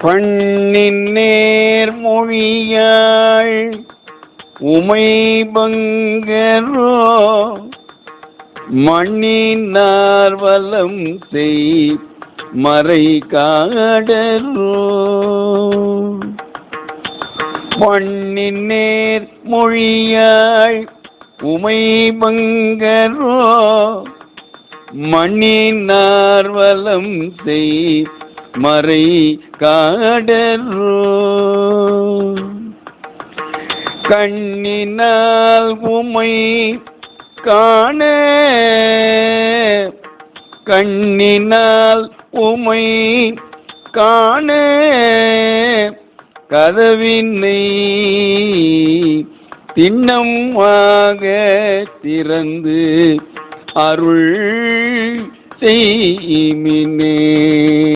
பண்ணின் நேர் மொழியாள் உமை பங்கரோ மண்ணினார் வலம் செய் மறை காடரோ. பண்ணின் நேர் மொழியாள் உமை பங்கரோ மண்ணினார் வலம் செய் மறை காடரோ. கண்ணினால் உமை காண கண்ணினால் உமை காண கதவினை திண்ணமாக திறந்து அருள் செய்மினே